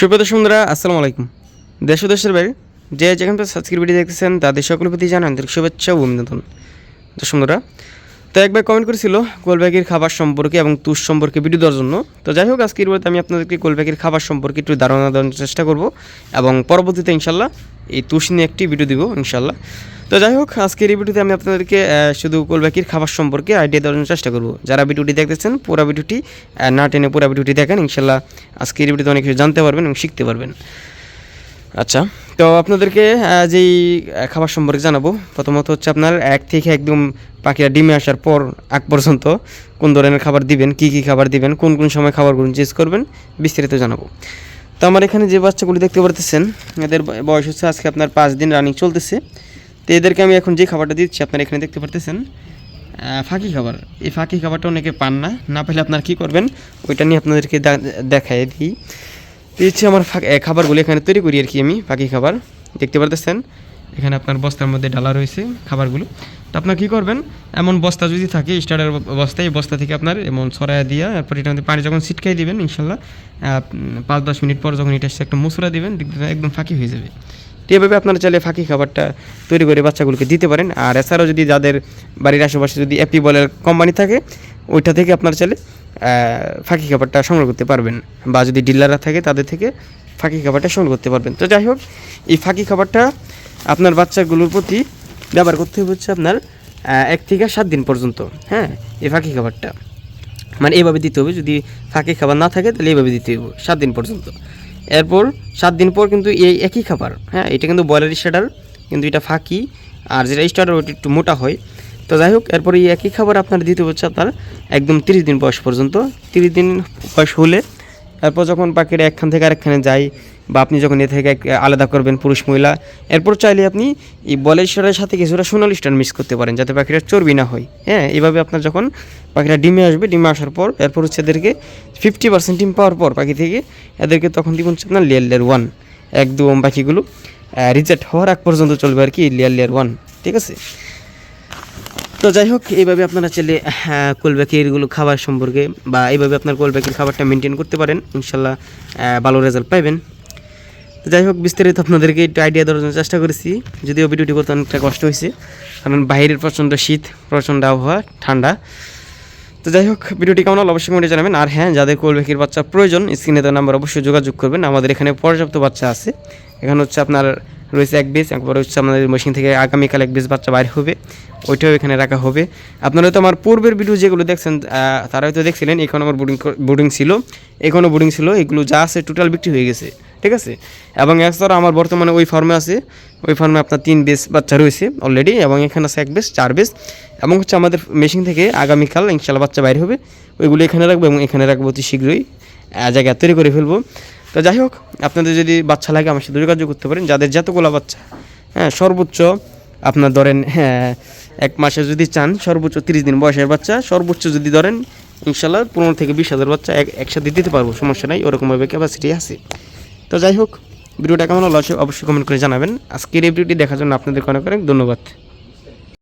সুপ্রত সুন্দরা আসসালামু আলাইকুম। দেশ দেশের বাইরে যে যেখান থেকে সাবস্ক্রাইব ভিডিও দেখতেছেন, তাদের সকলের প্রতি জানান শুভেচ্ছা ও অভিনন্দন। দর্শক সুন্দরা তো একবার কমেন্ট করেছিল কোলব্যাগের খাবার সম্পর্কে এবং তুষ সম্পর্কে ভিডিও দেওয়ার জন্য। তো যাই হোক, আজকের ভিডিওতে আমি আপনাদেরকে কোলব্যাগের খাবার সম্পর্কে একটু ধারণা দেওয়ার চেষ্টা করব এবং পরবর্তীতে ইনশাল্লাহ এই তুষ নিয়ে একটি ভিডিও দিব, ইনশাল্লাহ। তো যাই হোক, আজকের এই ভিডিওতে আমি আপনাদেরকে শুধু কোলব্যাকির খাবার সম্পর্কে আইডিয়া দেওয়ার জন্য চেষ্টা করব। যারা ভিডিওটি দেখতেছেন, পুরো ভিডিওটি না টেনে পুরো ভিডিওটি দেখেন, ইনশাল্লাহ আজকের ভিডিওতে অনেক কিছু জানতে পারবেন এবং শিখতে পারবেন। আচ্ছা তো আপনাদেরকে যেই খাবার সম্পর্কে জানাব, প্রথমত হচ্ছে আপনার এক থেকে একদম পাখিরা ডিমে আসার পর, আগ পর্যন্ত কোন ধরনের খাবার দিবেন, কি কি খাবার দিবেন, কোন কোন সময় খাবারগুলো চেঞ্জ করবেন, বিস্তারিত জানাব। তো আমার এখানে যে বাচ্চাগুলি দেখতে পারতেছেন, এদের বয়স হচ্ছে আজকে আপনার পাঁচ দিন রানিং চলতেছে। তো এদেরকে আমি এখন যে খাবারটা দিচ্ছি, আপনারা এখানে দেখতে পারতেছেন ফাঁকি খাবার। এই ফাঁকি খাবারটা অনেকে পান না না পেলে আপনার কি করবেন, ওইটা নিয়ে আপনাদেরকে দা- দেখাই দিই। তো হচ্ছে আমার খাবারগুলো এখানে তৈরি করি আর কি আমি পাখি খাবার। দেখতে পারতেছেন? এখানে আপনার বস্তার মধ্যে ডালা রয়েছে খাবারগুলো। তো আপনার কী করবেন? এমন বস্তা যদি থাকে, স্টার্টার বস্তা এই বস্তা থেকে আপনার এমন ছড়ায় দিয়া, তারপর এটার মধ্যে পানি যখন ছিটকাই দিবেন, ইনশাল্লাহ পাঁচ দশ মিনিট পর যখন এটা একটা মুসুরা দিবেন একদম ফাঁকি হয়ে যাবে। তো এভাবে আপনারা চাইলে ফাঁকি খাবারটা তৈরি করে বাচ্চাগুলোকে দিতে পারেন। আর এছাড়াও যদি যাদের বাড়ির আশেপাশে যদি অ্যাপি বলের কোম্পানি থাকে ওইটা থেকে আপনার চাইলে ফাঁকি খাবারটা সংগ্রহ করতে পারবেন। বা যদি ডিলাররা থাকে, তাদের থেকে ফাঁকি খাবারটা সংগ্রহ করতে পারবেন। তো যাই হোক, এই ফাঁকি খাবারটা আপনার বাচ্চাগুলোর প্রতি ব্যবহার করতে হচ্ছে আপনার এক থেকে সাত দিন পর্যন্ত। হ্যাঁ এই ফাঁকি খাবারটা। মানে এইভাবে দিতে হবে, যদি ফাঁকি খাবার না থাকে, তাহলে এইভাবে দিতে হবে, সাত দিন পর্যন্ত। এরপর সাত দিন পর কিন্তু এই একই খাবার হ্যাঁ এটা কিন্তু বয়লার স্টার্টার কিন্তু এটা ফাঁকি। আর যেটা স্টার্টার ওটা একটু মোটা হয়। তো যাই হোক, এরপর এই একই খাবার আপনার দিতে হচ্ছে আপনার একদম তিরিশ দিন বয়স পর্যন্ত। তিরিশ দিন বয়স হলে এরপর যখন পাখিরা একখান থেকে আরেকখানে যায় বা আপনি যখন এ থেকে আলাদা করবেন পুরুষ মহিলা, এরপর চাইলে আপনি এই বলের স্টারের সাথে কিছুটা সোনালি স্টার মিক্স করতে পারেন যাতে পাখিরা চর্বি না হয়। হ্যাঁ এইভাবে আপনার যখন পাখিরা ডিমে আসবে, ডিমে আসার পর এরপর হচ্ছে এদেরকে ফিফটি পার্সেন্ট ডিম পাওয়ার পর পাখি থেকে এদেরকে তখন দিব হচ্ছে আপনার লেয়ার লেয়ার ওয়ান একদম পাখিগুলো রিজেক্ট হওয়ার আগ পর্যন্ত চলবে আর কি লেয়ার লেয়ার ওয়ান ঠিক আছে? তো যাই হোক এইভাবে আপনারা চাইলে হ্যাঁ, কোলব্যাকিরগুলো খাবার সম্পর্কে বা এইভাবে আপনার কোলব্যাকির খাবারটা মেনটেন করতে পারেন। ইনশাল্লাহ ভালো রেজাল্ট পাবেন তো যাই হোক বিস্তারিত আপনাদেরকে একটু আইডিয়া দেওয়ার জন্য চেষ্টা করেছি। যদিও ভিডিওটি করতে অনেকটা কষ্ট হয়েছে কারণ বাইরের প্রচণ্ড শীত প্রচণ্ড আবহাওয়া ঠান্ডা। তো যাই হোক ভিডিওটি কেমন হলো অবশ্যই কমেন্টে জানাবেন। আর হ্যাঁ যাদের কোলব্যাকির বাচ্চা প্রয়োজন স্ক্রিনে দেওয়া নাম্বার অবশ্যই যোগাযোগ করবেন। আমাদের এখানে পর্যাপ্ত বাচ্চা আছে। এখানে হচ্ছে আপনার রয়েছে এক বেস, একবার হচ্ছে আমাদের মেশিন থেকে আগামীকাল এক বেস বাচ্চা বাইর হবে। ওইটাও এখানে রাখা হবে। আপনারা তো আমার পূর্বের ভিডিও যেগুলো দেখছেন তারা হয়তো দেখছিলেন, এখন আমার বোর্ডিং বোর্ডিং ছিল। এখনও বোর্ডিং ছিল, এগুলো যা আছে টোটাল বিক্রি হয়ে গেছে, ঠিক আছে? এবং এছাড়া আমার বর্তমানে ওই ফার্মে আছে, ওই ফার্মে আপনার তিন বেস বাচ্চা রয়েছে অলরেডি এবং এখানে আছে এক বেস, চার বেস, এবং হচ্ছে আমাদের মেশিন থেকে আগামীকাল ইনশাল্লাহ বাচ্চা বাইরে হবে। ওইগুলো এখানে রাখব এবং এখানে রাখব অতি শীঘ্রই জায়গা তৈরি করে ফেলব। তো যাই হোক, আপনাদের যদি বাচ্চা লাগে আমার সাথে যোগাযোগ করতে পারেন। যাদের যতগুলো বাচ্চা হ্যাঁ সর্বোচ্চ আপনার ধরেন হ্যাঁ এক মাসে যদি চান, সর্বোচ্চ তিরিশ দিন বয়সের বাচ্চা, সর্বোচ্চ যদি ধরেন, ইনশাল্লাহ পনেরো থেকে বিশ হাজার বাচ্চা এক একসাথে দিতে পারব, সমস্যা নাই, ওরকমভাবে ক্যাপাসিটি আছে। তো যাই হোক, ভিডিওটা কেমন হলো অবশ্যই- কমেন্ট করে জানাবেন। আজকের এই ভিডিওটি দেখার জন্য আপনাদেরকে অনেক অনেক ধন্যবাদ।